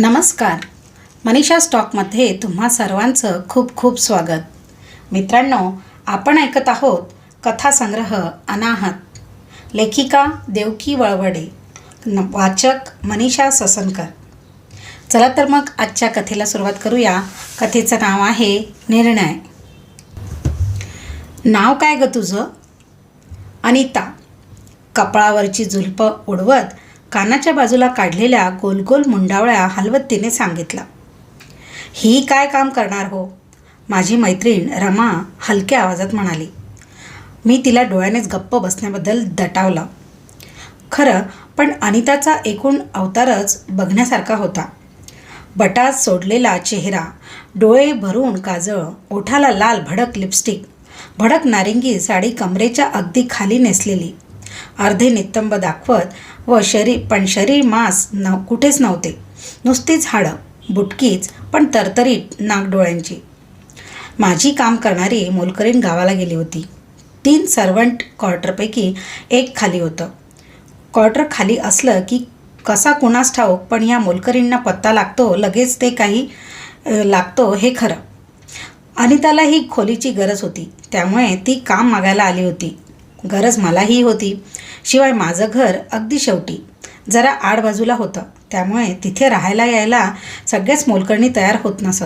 नमस्कार. मनीषा स्टॉकमध्ये तुम्हा सर्वांचं खूप खूप स्वागत. मित्रांनो आपण ऐकत आहोत कथासंग्रह अनाहत. लेखिका देवकी वळवडे. वाचक मनीषा ससनकर. चला तर मग आजच्या कथेला सुरुवात करूया. कथेचं नाव आहे निर्णय. नाव काय गं तुझं? अनिता. कपाळावरची जुलपं उडवत कानाच्या बाजूला काढलेल्या गोल गोल मुंडावळ्या हलवत तिने ही काय काम करणार हो? माझी मैत्रीण रमा हलक्या आवाजात म्हणाली. मी तिला डोळ्यानेच गप्प बसण्याबद्दल दटावला. खरं पण अनिताचा एकूण अवतारच बघण्यासारखा होता. बटात सोडलेला चेहरा डोळे भरून काजळ ओठाला लाल भडक लिपस्टिक भडक नारिंगी साडी कमरेच्या अगदी खाली नेसलेली. अर्धे नितंब दाखवत व शरीर पण शरीर मांस न कुठेच नव्हते. नुसतीच हाडं बुटकीच पण तरतरीत नागडोळ्यांची माझी काम करणारी मोलकरीण गावाला गेली होती. तीन सर्वंट क्वार्टरपैकी एक खाली होतं. क्वार्टर खाली असलं की कसा कुणास ठाऊक पण या मोलकरींना पत्ता लागतो लगेच ते काही लागतो हे खरं. अनिताला ही खोलीची गरज होती. त्यामुळे ती काम मागायला आली होती. गरज मलाही होती. शिवाय माझं घर अगदी शेवटी जरा आडबाजूला होतं. त्यामुळे तिथे राहायला यायला सगळ्याच मोलकरणी तयार होत नसत.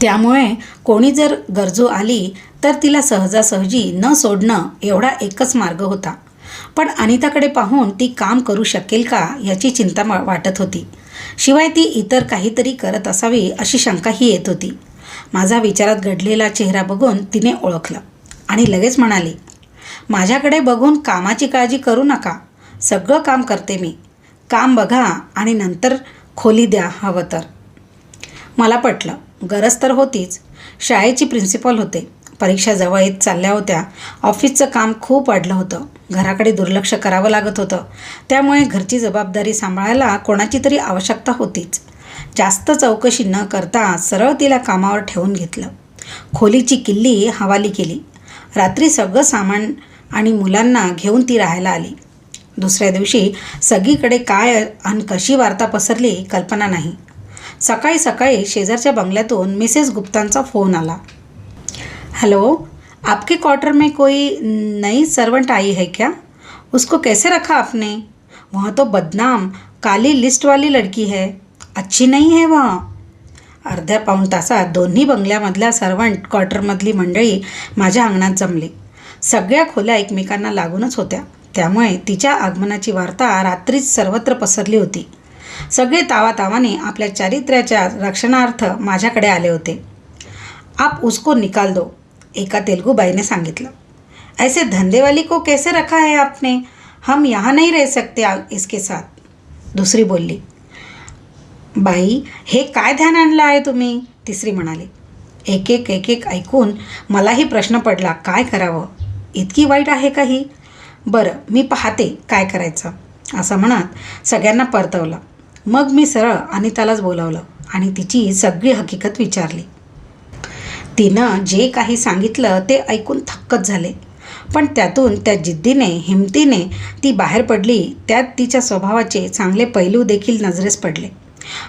त्यामुळे कोणी जर गरजू आली तर तिला सहजासहजी न सोडणं एवढा एकच मार्ग होता. पण अनिताकडे पाहून ती काम करू शकेल का याची चिंता मा- वाटत होती. शिवाय ती इतर काहीतरी करत असावी अशी शंकाही येत होती. माझा विचारात घडलेला चेहरा बघून तिने ओळखलं आणि लगेच म्हणाली माझ्याकडे बघून कामाची काळजी करू नका. सगळं काम करते मी. काम बघा आणि नंतर खोली द्या हवं तर. मला पटलं. गरज तर होतीच. शाळेची प्रिन्सिपल होते. परीक्षा जवळ येत चालल्या होत्या. ऑफिसचं काम खूप वाढलं होतं. घराकडे दुर्लक्ष करावं लागत होतं. त्यामुळे घरची जबाबदारी सांभाळायला कोणाची तरी आवश्यकता होतीच. जास्त चौकशी न करता सरळ तिला कामावर ठेवून घेतलं. खोलीची किल्ली हवाली केली. रात्री सगळं सामान आणि मुलांना घेऊन ती राहायला आली. दुसऱ्या दिवशी सगळीकडे काय आणि कशी वार्ता पसरली कल्पना नाही. सकाळी सकाळी शेजारच्या बंगल्यातून मिसेस गुप्तांचा फोन आला. हॅलो आपके क्वार्टर में कोई नई सर्वेंट आई है क्या? उसको कैसे रखा आपने? वहाँ तो बदनाम काली लिस्ट वाली लड़की है। अच्छी नहीं है वह. अर्ध्या पाऊण तासात दोन्ही बंगल्यामधल्या सर्वंट क्वार्टरमधली मंडळी माझ्या अंगणात जमली. सगळ्या खोल्या एकमेकांना लागूनच होत्या. त्यामुळे तिच्या आगमनाची वार्ता रात्रीच सर्वत्र पसरली होती. सगळे तावातावाने आपल्या चारित्र्याच्या रक्षणार्थ माझ्याकडे आले होते. आप उसको निकाल दो एका तेलगू बाईने सांगितलं. ऐसे धंदेवाली को कैसे रखा है आपने? हम यहाँ नहीं रह सकते इसके साथ. दुसरी बोलली बाई हे काय ध्यान आणलं आहे तुम्ही? तिसरी म्हणाली एक एक एक एक ऐकून मलाही प्रश्न पडला काय करावं? इतकी वाईट आहे का ही? बरं मी पाहते काय करायचं. असं म्हणत सगळ्यांना परतवलं. मग मी सरळ अनितालाच बोलावलं आणि तिची सगळी हकीकत विचारली. तिनं जे काही सांगितलं ते ऐकून थक्कच झाले. पण त्यातून त्या जिद्दीने हिमतीने ती बाहेर पडली त्यात तिच्या स्वभावाचे चांगले पैलू देखील नजरेस पडले.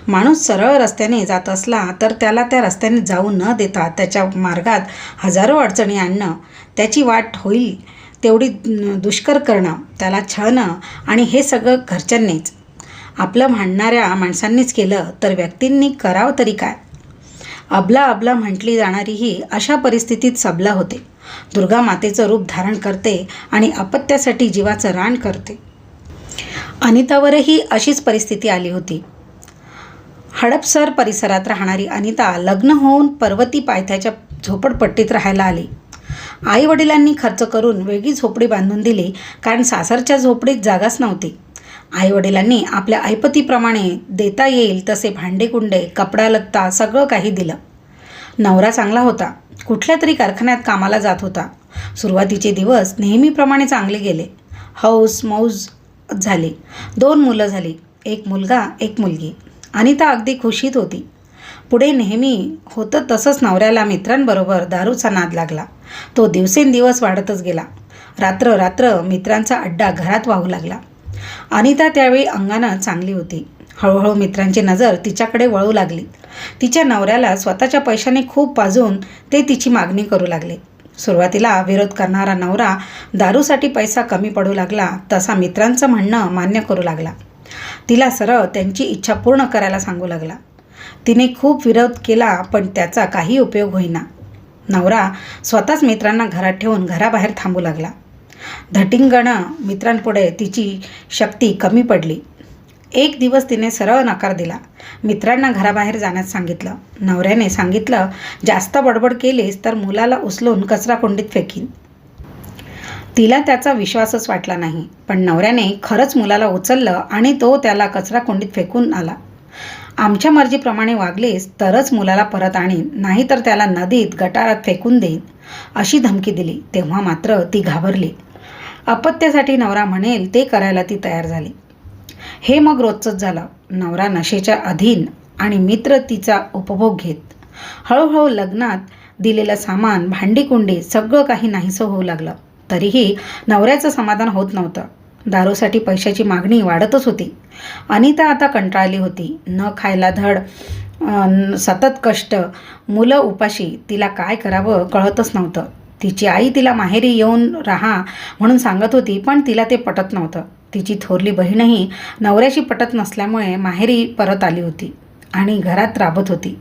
माणूस सरळ रस्त्याने जात असला तर त्याला त्या रस्त्याने जाऊ न देता त्याच्या मार्गात हजारो अडचणी आणणं त्याची वाट होईल तेवढी दुष्कर करणं त्याला छळणं आणि हे सगळं घरच्यांनीच. आपलं म्हणणाऱ्या माणसांनीच केलं तर व्यक्तींनी करावं तरी काय? अबला अबला म्हटली जाणारी ही अशा परिस्थितीत सबला होते. दुर्गा मातेचं रूप धारण करते आणि अपत्यासाठी जीवाचं रान करते. अनितावरही अशीच परिस्थिती आली होती. हडपसर परिसरात राहणारी अनिता लग्न होऊन पर्वती पायथ्याच्या झोपडपट्टीत राहायला आली. आई वडिलांनी खर्च करून वेगळी झोपडी बांधून दिली कारण सासरच्या झोपडीत जागाच नव्हती. आई वडिलांनी आपल्या ऐपतीप्रमाणे देता येईल तसे भांडेकुंडे कपडा लत्ता सगळं काही दिलं. नवरा चांगला होता. कुठल्या तरी कारखान्यात कामाला जात होता. सुरुवातीचे दिवस नेहमीप्रमाणे चांगले गेले. हौस मौज झाली. दोन मुलं झाली. एक मुलगा एक मुलगी. अनिता अगदी खुशीत होती. पुढे नेहमी होतं तसंच नवऱ्याला मित्रांबरोबर दारूचा नाद लागला. तो दिवसेंदिवस वाढतच गेला. रात्र रात्र मित्रांचा अड्डा घरात वाहू लागला. अनिता त्यावेळी अंगानं चांगली होती. हळूहळू मित्रांची नजर तिच्याकडे वळू लागली. तिच्या नवऱ्याला स्वतःच्या पैशाने खूप पाजून ते तिची मागणी करू लागले. सुरुवातीला विरोध करणारा नवरा दारूसाठी पैसा कमी पडू लागला तसा मित्रांचं म्हणणं मान्य करू लागला. तिला सरळ त्यांची इच्छा पूर्ण करायला सांगू लागला. तिने खूप विरोध केला पण त्याचा काही उपयोग होईना. नवरा स्वतःच मित्रांना घरात ठेवून घराबाहेर थांबू लागला. धटिंगणं मित्रांपुढे तिची शक्ती कमी पडली. एक दिवस तिने सरळ नकार दिला. मित्रांना घराबाहेर जाण्यास सांगितलं. नवऱ्याने सांगितलं जास्त बडबड केलीस तर मुलाला उचलून कचराकुंडीत फेकीन. तिला त्याचा विश्वासच वाटला नाही पण नवऱ्याने खरंच मुलाला उचललं आणि तो त्याला कचराकुंडीत फेकून आला. आमच्या मर्जीप्रमाणे वागलेस तरच मुलाला परत आणीन नाहीतर त्याला नदीत गटारात फेकून देईन अशी धमकी दिली. तेव्हा मात्र ती घाबरली. अपत्यासाठी नवरा म्हणेल ते करायला ती तयार झाली. हे मग रोजचंच झालं. नवरा नशेच्या अधीन आणि मित्र तिचा उपभोग घेत. हळूहळू लग्नात दिलेलं सामान भांडीकुंडी सगळं काही नाहीसं होऊ लागलं. तरीही नवऱ्याचं समाधान होत नव्हतं. दारूसाठी पैशाची मागणी वाढतच होती. अनिता आता कंटाळली होती. न खायला धड सतत कष्ट. मुलं उपाशी तिला काय करावं कळतच नव्हतं. तिची आई तिला माहेरी येऊन राहा म्हणून सांगत होती पण तिला ते पटत नव्हतं. तिची थोरली बहीणही नवऱ्याशी पटत नसल्यामुळे माहेरी परत आली होती आणि घरात राबत होती.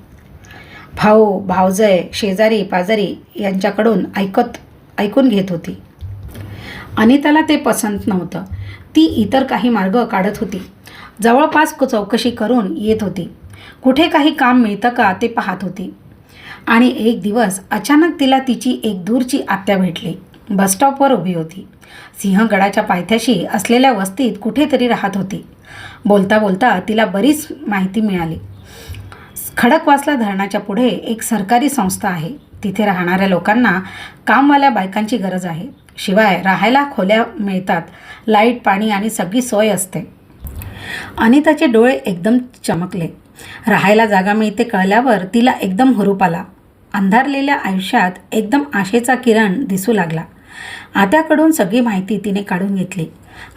भाऊ भावजय शेजारी पाजारी यांच्याकडून ऐकत ऐकून घेत होती. अनिताला ते पसंत नव्हतं. ती इतर काही मार्ग काढत होती. जवळपास चौकशी करून येत होती. कुठे काही काम मिळतं का ते पाहत होती. आणि एक दिवस अचानक तिला तिची एक दूरची आत्या भेटली. बसस्टॉपवर उभी होती. सिंहगडाच्या पायथ्याशी असलेल्या वस्तीत कुठेतरी राहत होती. बोलता बोलता तिला बरीच माहिती मिळाली. खडकवासला धरणाच्या पुढे एक सरकारी संस्था आहे. तिथे राहणाऱ्या लोकांना कामवाल्या बायकांची गरज आहे. शिवाय राहायला खोल्या मिळतात. लाइट पाणी आणि सगळी सोय असते. अनिताचे डोळे एकदम चमकले. राहायला जागा मिळते कळल्यावर तिला एकदम हुरूप आला. अंधारलेल्या आयुष्यात एकदम आशेचा किरण दिसू लागला. आत्याकडून सगळी माहिती तिने काढून घेतली.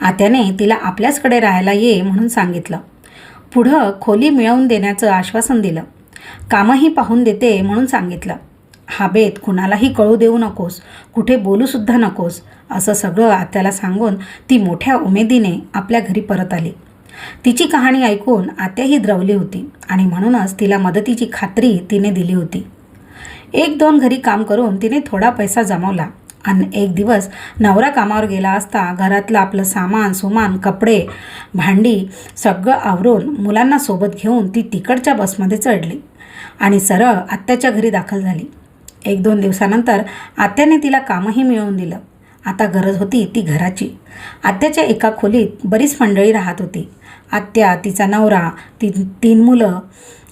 आत्याने तिला आपल्याचकडे राहायला ये म्हणून सांगितलं. पुढं खोली मिळवून देण्याचं आश्वासन दिलं. कामही पाहून देते म्हणून सांगितलं. हा बेत कुणालाही कळू देऊ नकोस कुठे बोलूसुद्धा नकोस असं सगळं आत्याला सांगून ती मोठ्या उमेदीने आपल्या घरी परत आली. तिची कहाणी ऐकून आत्याही द्रवली होती आणि म्हणूनच तिला मदतीची खात्री तिने दिली होती. एक दोन घरी काम करून तिने थोडा पैसा जमवला आणि एक दिवस नवरा कामावर गेला असता घरातलं आपलं सामान सुमान कपडे भांडी सगळं आवरून मुलांना सोबत घेऊन ती तिकडच्या बसमध्ये चढली आणि सरळ आत्याच्या घरी दाखल झाली. एक दोन दिवसानंतर आत्याने तिला कामही मिळवून दिलं. आता गरज होती ती घराची. आत्याच्या एका खोलीत बरीच मंडळी राहत होती. आत्या तिचा नवरा ती तीन मुलं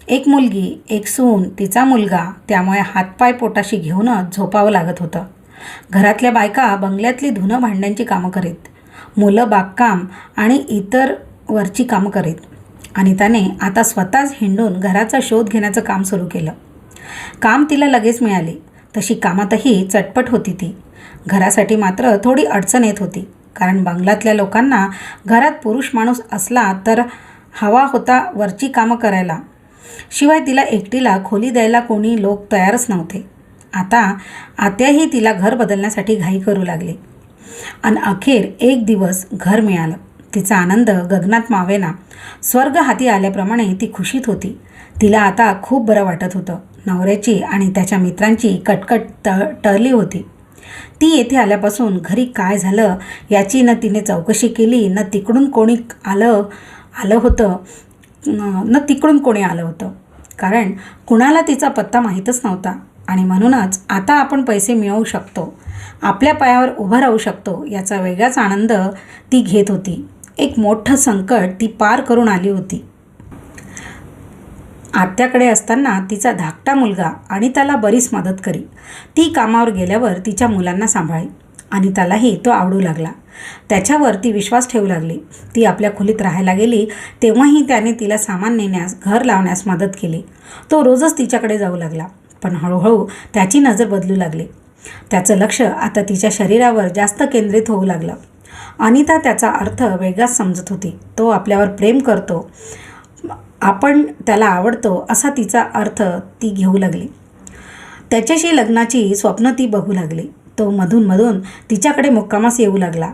एक मुलगी एक सून तिचा मुलगा त्यामुळे हातपाय पोटाशी घेऊनच झोपावं लागत होतं. घरातल्या बायका बंगल्यातली धुणं भांड्यांची कामं करीत मुलं बागकाम आणि इतर वरची कामं करीत. अनिताने आता स्वतःच हिंडून घराचा शोध घेण्याचं काम सुरू केलं. काम तिला लगेच मिळाले. तशी कामातही चटपट होती ती. घरासाठी मात्र थोडी अडचण येत होती. कारण बंगलातल्या लोकांना घरात पुरुष माणूस असला तर हवा होता वरची कामं करायला. शिवाय तिला एकटीला खोली द्यायला कोणी लोक तयारच नव्हते. आता आत्याही तिला घर बदलण्यासाठी घाई करू लागली. आणि अखेर एक दिवस घर मिळालं. तिचा आनंद गगनात मावेना. स्वर्ग हाती आल्याप्रमाणे ती खुशीत होती. तिला आता खूप बरं वाटत होतं. नवऱ्याची आणि त्याच्या मित्रांची कटकट ट टळली होती. ती येथे आल्यापासून घरी काय झालं याची न तिने चौकशी केली न तिकडून कोणी आलं आलं होतं न न तिकडून कोणी आलं होतं. कारण कुणाला तिचा पत्ता माहीतच नव्हता आणि म्हणूनच आता आपण पैसे मिळवू शकतो आपल्या पायावर उभं राहू शकतो याचा वेगळाच आनंद ती घेत होती. एक मोठं संकट ती पार करून आली होती. आत्याकडे असताना तिचा धाकटा मुलगा आणि त्याला बरीच मदत करी. ती कामावर गेल्यावर तिच्या मुलांना सांभाळी आणि त्यालाही तो आवडू लागला. त्याच्यावर ती विश्वास ठेवू लागली. ती आपल्या खोलीत राहायला गेली तेव्हाही त्याने तिला सामान नेण्यास घर लावण्यास मदत केली. तो रोजच तिच्याकडे जाऊ लागला पण हळूहळू त्याची नजर बदलू लागली. त्याचं लक्ष आता तिच्या शरीरावर जास्त केंद्रित होऊ लागलं. अनिता त्याचा अर्थ वेगळाच समजत होती. तो आपल्यावर प्रेम करतो आपण त्याला आवडतो असा तिचा अर्थ ती घेऊ लागली. त्याच्याशी लग्नाची स्वप्न ती बघू लागली. तो मधून मधून तिच्याकडे मुक्कामास येऊ लागला.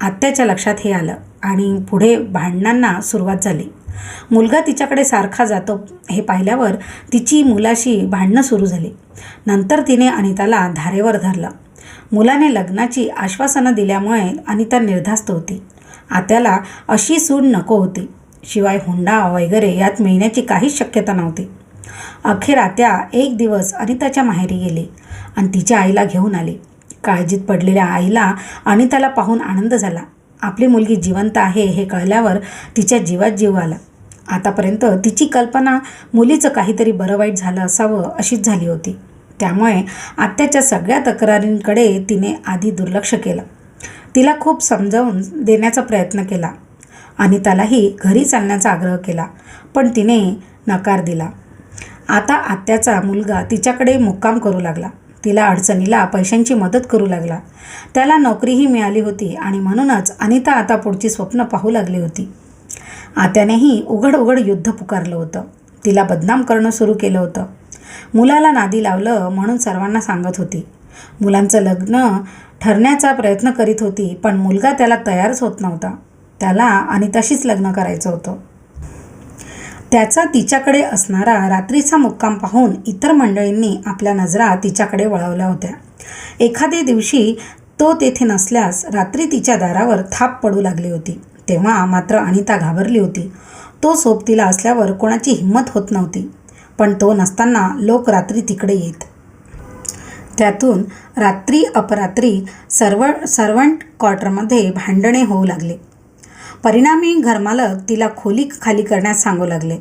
आत्याच्या लक्षात हे आलं आणि पुढे भांडणांना सुरुवात झाली. मुलगा तिच्याकडे सारखा जातो. हे पाहिल्यावर तिची मुलाशी भांडणं सुरू झाली. नंतर तिने अनिताला धारेवर धरलं. मुलाने लग्नाची आश्वासनं दिल्यामुळे अनिता निर्धास्त होती. आत्याला अशी सूड नको होती. शिवाय हुंडा वगैरे यात मिळण्याची काहीच शक्यता नव्हती. अखेर आत्या एक दिवस अनिताच्या माहेरी गेली आणि तिच्या आईला घेऊन आली. काळजीत पडलेल्या आईला अनिताला पाहून आनंद झाला. आपली मुलगी जिवंत आहे हे कळल्यावर तिच्या जीवात जीव आला. आतापर्यंत तिची कल्पना मुलीचं काहीतरी बरं वाईट झालं असावं अशीच झाली होती. त्यामुळे आत्याच्या सगळ्या तक्रारींकडे तिने आधी दुर्लक्ष केलं. तिला खूप समजावून देण्याचा प्रयत्न केला. अनितालाही घरी चालण्याचा आग्रह केला पण तिने नकार दिला. आता आत्याचा मुलगा तिच्याकडे मुक्काम करू लागला. तिला अडचणीला पैशांची मदत करू लागला. त्याला नोकरीही मिळाली होती आणि म्हणूनच अनिता आता पुढची स्वप्न पाहू लागली होती. आत्यानेही उघड उघड युद्ध पुकारलं होतं. तिला बदनाम करणं सुरू केलं होतं. मुलाला नादी लावलं म्हणून सर्वांना सांगत होती. मुलांचं लग्न ठरण्याचा प्रयत्न करीत होती पण मुलगा त्याला तयारच होत नव्हता. त्याला अनिताशीच लग्न करायचं होतं. त्याचा तिच्याकडे असणारा रात्रीचा मुक्काम पाहून इतर मंडळींनी आपल्या नजरा तिच्याकडे वळवल्या होत्या. एखाद्या दिवशी तो तेथे नसल्यास रात्री तिच्या दारावर थाप पडू लागली होती. तेव्हा मात्र अनिता घाबरली होती. तो सोबतीला असल्यावर कोणाची हिंमत होत नव्हती. पण तो नसताना लोक रात्री तिकडे येत. त्यातून रात्री अपरात्री सर्व सर्वंट क्वार्टरमध्ये भांडणे होऊ लागले. परिणामी घरमालक तिला खोली खाली करण्यास सांगू लागले.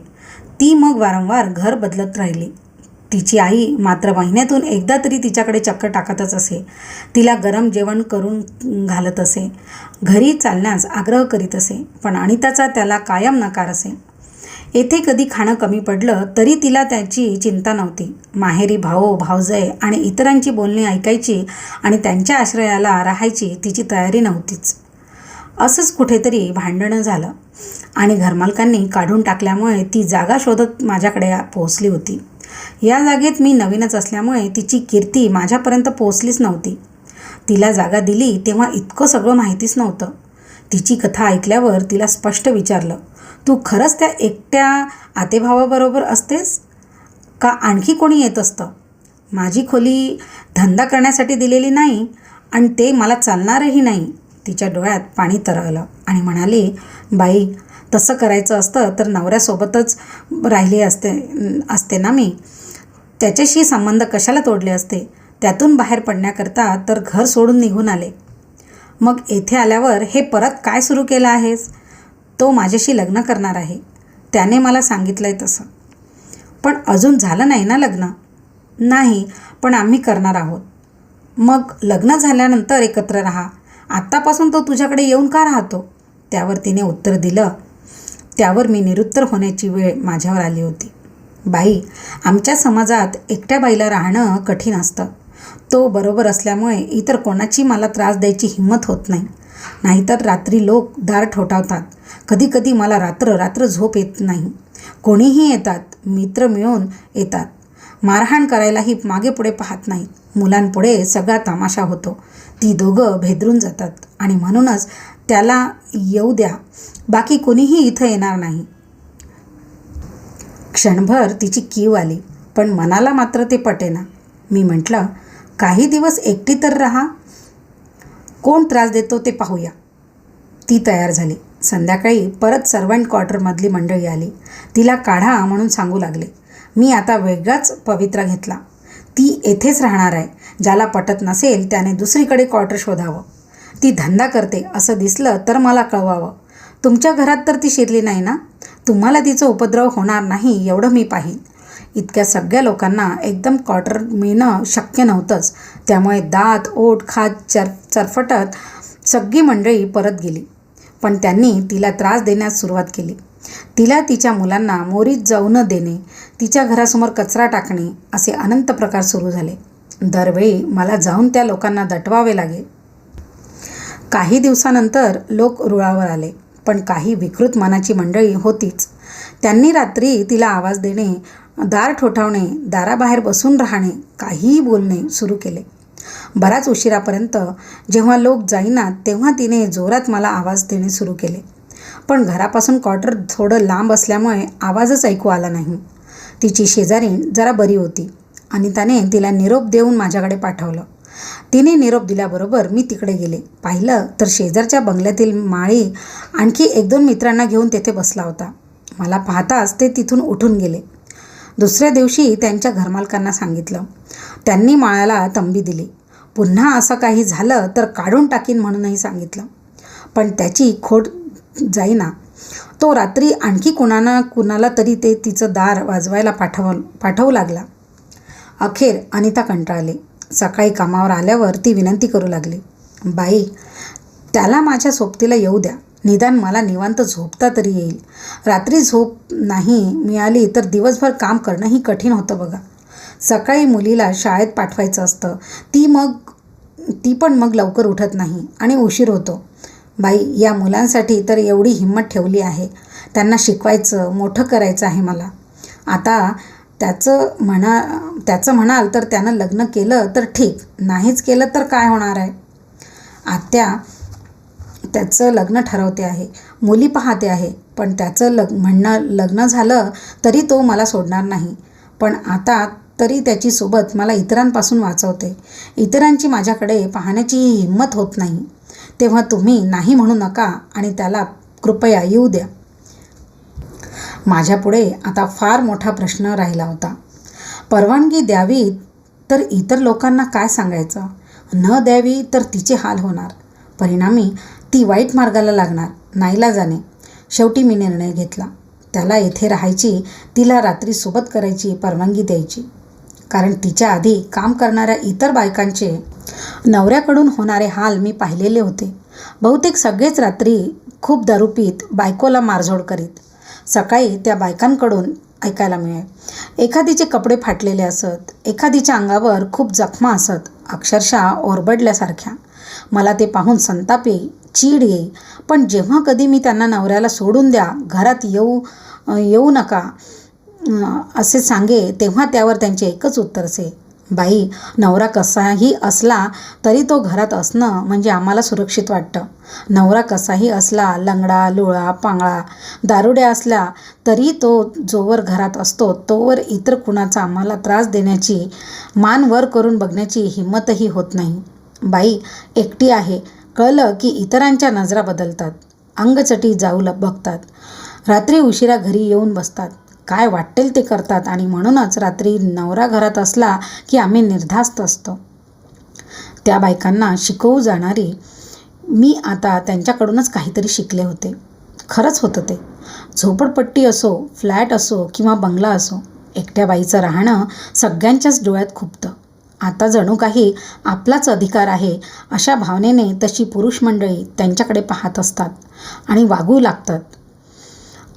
ती मग वारंवार घर बदलत राहिली. तिची आई मात्र महिन्यातून एकदा तरी तिच्याकडे चक्कर टाकतच असे. तिला गरम जेवण करून घालत असे. घरी चालण्यास आग्रह करीत असे पण अनिताचा त्याला कायम नकार असे. येथे कधी खाणं कमी पडलं तरी तिला त्याची चिंता नव्हती. माहेरी भाऊ भावजय आणि इतरांची बोलणी ऐकायची आणि त्यांच्या आश्रयाला राहायची तिची तयारी नव्हतीच. असंच कुठेतरी भांडणं झालं आणि घरमालकांनी काढून टाकल्यामुळे ती जागा शोधत माझ्याकडे पोहोचली होती. या जागेत मी नवीनच असल्यामुळे तिची कीर्ती माझ्यापर्यंत पोहोचलीच नव्हती. तिला जागा दिली तेव्हा इतकं सगळं माहितीच नव्हतं. तिची कथा ऐकल्यावर तिला स्पष्ट विचारलं तू खरंच त्या एकट्या आतेभावाबरोबर असतेस? का आणखी कोणी येत असतं? माझी खोली धंदा करण्यासाठी दिलेली नाही आणि ते मला चालणारही नाही. तिच्या डोळ्यात पाणी तरळलं आणि म्हणाली बाई तसं करायचं असतं तर नवऱ्यासोबतच राहिली असते असते ना मी? त्याच्याशी संबंध कशाला तोडले असते? त्यातून बाहेर पडण्याकरता तर घर सोडून निघून आले. मग येथे आल्यावर हे परत काय सुरू केलं आहेस? तो माझ्याशी लग्न करणार आहे. त्याने मला सांगितलं आहे तसं. पण अजून झालं नाही ना लग्न? नाही पण आम्ही करणार आहोत. मग लग्न झाल्यानंतर एकत्र राहा. आत्तापासून तो तुझ्याकडे येऊन का राहतो? त्यावर तिने उत्तर दिलं. त्यावर मी निरुत्तर होण्याची वेळ माझ्यावर आली होती. बाई आमच्या समाजात एकट्या बाईला राहणं कठीण असतं. तो बरोबर असल्यामुळे इतर कोणाची मला त्रास द्यायची हिंमत होत नाही. नाहीतर रात्री लोक दार ठोठावतात. कधीकधी मला रात्र रात्र झोप येत नाही. कोणीही येतात. मित्र मिळून येतात. मारहाण करायलाही मागे पुढे पाहत नाहीत मुलांपुढे सगळा तमाशा होतो. ती दोघं भेदरून जातात. आणि म्हणूनच त्याला येऊ द्या. बाकी कोणीही इथं येणार नाही. क्षणभर तिची कीव आली. पण मनाला मात्र ते पटेना. मी म्हटलं काही दिवस एकटी तर राहा. कोण त्रास देतो ते पाहूया. ती तयार झाली. संध्याकाळी परत सर्वंट क्वार्टरमधली मंडळी आली. तिला काढा म्हणून सांगू लागले. मी आता वेगळाच पवित्रा घेतला. ती येथेच राहणार आहे. ज्याला पटत नसेल त्याने दुसरीकडे क्वार्टर शोधावं. ती धंदा करते असं दिसलं तर मला कळवावं. तुमच्या घरात तर ती शिरली नाही ना? तुम्हाला तिचं उपद्रव होणार नाही एवढं मी पाहीन. इतक्या सगळ्या लोकांना एकदम क्वार्टर मिळणं शक्य नव्हतंच. त्यामुळे दात ओठ खात चर चरफटत सगळी मंडळी परत गेली. पण त्यांनी तिला त्रास देण्यास सुरुवात केली. तिला तिच्या मुलांना मोरीत जाऊ न देणे तिच्या घरासमोर कचरा टाकणे असे अनंत प्रकार सुरू झाले. दरवेळी मला जाऊन त्या लोकांना दटवावे लागे. काही दिवसानंतर लोक रुळावर आले पण काही विकृत मनाची मंडळी होतीच. त्यांनी रात्री तिला आवाज देणे दार ठोठावणे दाराबाहेर बसून राहणे काहीही बोलणे सुरू केले. बराच उशिरापर्यंत जेव्हा लोक जाईनात तेव्हा तिने जोरात मला आवाज देणे सुरू केले. पण घरापासून क्वार्टर थोडं लांब असल्यामुळे आवाजच ऐकू आला नाही. तिची शेजारीण जरा बरी होती आणि त्याने तिला निरोप देऊन माझ्याकडे पाठवलं. तिने निरोप दिल्याबरोबर मी तिकडे गेले. पाहिलं तर शेजारच्या बंगल्यातील माळी आणखी एक दोन मित्रांना घेऊन तेथे बसला होता. मला पाहताच ते तिथून उठून गेले. दुसऱ्या दिवशी त्यांच्या घरमालकांना सांगितलं. त्यांनी माळ्याला तंबी दिली. पुन्हा असं काही झालं तर काढून टाकीन म्हणूनही सांगितलं. पण त्याची खोट जाईना. तो रात्री आणखी कुणाला कुणाला तरी ते तिचं दार वाजवायला पाठव पाठवू लागला. अखेर अनिता कंटाळली. सकाळी कामावर आल्यावर ती विनंती करू लागली. बाई त्याला माझ्या सोबतीला येऊ द्या. निदान मला निवांत झोपता तरी येईल. रात्री झोप नाही मिळाली तर दिवसभर काम करणंही कठीण होतं बघा. सकाळी मुलीला शाळेत पाठवायचं असतं. ती मग ती पण मग लवकर उठत नाही आणि उशीर होतो. बाई या मुलांसाठी तर एवढी हिंमत ठेवली आहे. त्यांना शिकवायचं मोठं करायचं आहे मला. आता त्याचं म्हणा त्याचं म्हणाल तर त्यानं लग्न केलं तर ठीक. नाहीच केलं तर काय होणार आहे? आत्या त्याचं लग्न ठरवते आहे. मुली पाहते आहे. पण त्याचं लग म्हणणं लग्न झालं तरी तो मला सोडणार नाही. पण आता तरी त्याची सोबत मला इतरांपासून वाचवते. इतरांची माझ्याकडे पाहण्याची हिंमत होत नाही. तेव्हा तुम्ही नाही म्हणू नका आणि त्याला कृपया येऊ द्या. माझ्यापुढे आता फार मोठा प्रश्न राहिला होता. परवानगी द्यावी तर इतर लोकांना काय सांगायचं? न द्यावी तर तिचे हाल होणार. परिणामी ती वाईट मार्गाला लागणार नाईला जाणे. शेवटी मी निर्णय घेतला. त्याला येथे राहायची तिला रात्री सोबत करायची परवानगी द्यायची. कारण तिच्या आधी काम करणाऱ्या इतर बायकांचे नवऱ्याकडून होणारे हाल मी पाहिलेले होते. बहुतेक सगळेच रात्री खूप दारू पीत बायकोला मारझोड करीत. सकाळी त्या बायकांकडून ऐकायला मिळे एखादीचे कपडे फाटलेले असत एखादीच्या अंगावर खूप जखमा असत अक्षरशः ओरबडल्यासारख्या. मला ते पाहून संताप येई चीड येई. पण जेव्हा कधी मी त्यांना नवऱ्याला सोडून द्या घरात येऊ येऊ नका असे सांगे तेव्हा त्यावर त्यांचे एकच उत्तर असे. बाई नवरा कसाही असला तरी तो घरात असणं म्हणजे आम्हाला सुरक्षित वाटतं. नवरा कसाही असला लंगडा लुळा पांगळा दारुड्या असला तरी तो जोवर घरात असतो तोवर इतर कुणाचा आम्हाला त्रास देण्याची मान वर करून बघण्याची हिंमतही होत नाही. बाई एकटी आहे. कळलं की इतरांच्या नजरा बदलतात. अंगचटी जाऊ ल बघतात. रात्री उशिरा घरी येऊन बसतात. काय वाटेल ते करतात आणि म्हणूनच रात्री नवरा घरात असला की आम्ही निर्धास्त असतो. त्या बायकांना शिकवू जाणारी मी आता त्यांच्याकडूनच काहीतरी शिकले होते. खरंच होतं ते. झोपडपट्टी असो फ्लॅट असो किंवा बंगला असो एकट्या बाईचं राहणं सगळ्यांच्याच डोळ्यात खुपतं. आता जणू काही आपलाच अधिकार आहे अशा भावनेने तशी पुरुष मंडळी त्यांच्याकडे पाहत असतात आणि वागू लागतात.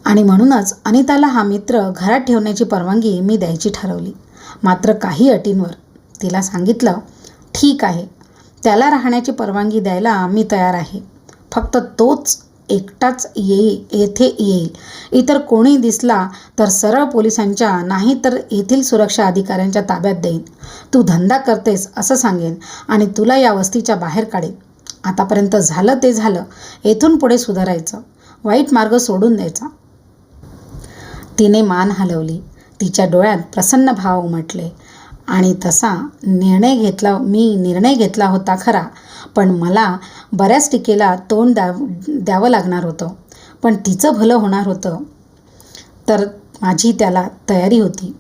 आणि म्हणूनच अनिताला हा मित्र घरात ठेवण्याची परवानगी मी द्यायची ठरवली. मात्र काही अटींवर तिला सांगितलं ठीक आहे. त्याला राहण्याची परवानगी द्यायला मी तयार आहे. फक्त तोच एकटाच येई येथे येईल. इतर कोणी दिसला तर सरळ पोलिसांच्या नाही तर येथील सुरक्षा अधिकाऱ्यांच्या ताब्यात देईन. तू धंदा करतेस असं सांगेन आणि तुला या वस्तीच्या बाहेर काढेन. आतापर्यंत झालं ते झालं. येथून पुढे सुधारायचं. वाईट मार्ग सोडून द्यायचा. तिने मान हलवली. तिच्या डोळ्यात प्रसन्न भाव उमटले. आणि तसा निर्णय घेतला मी निर्णय घेतला होता खरा. पण मला बऱ्याच टीकेला तोंड द्या द्यावं लागणार होतं. पण तिचं भलं होणार होतं. तर माझी त्याला तयारी होती.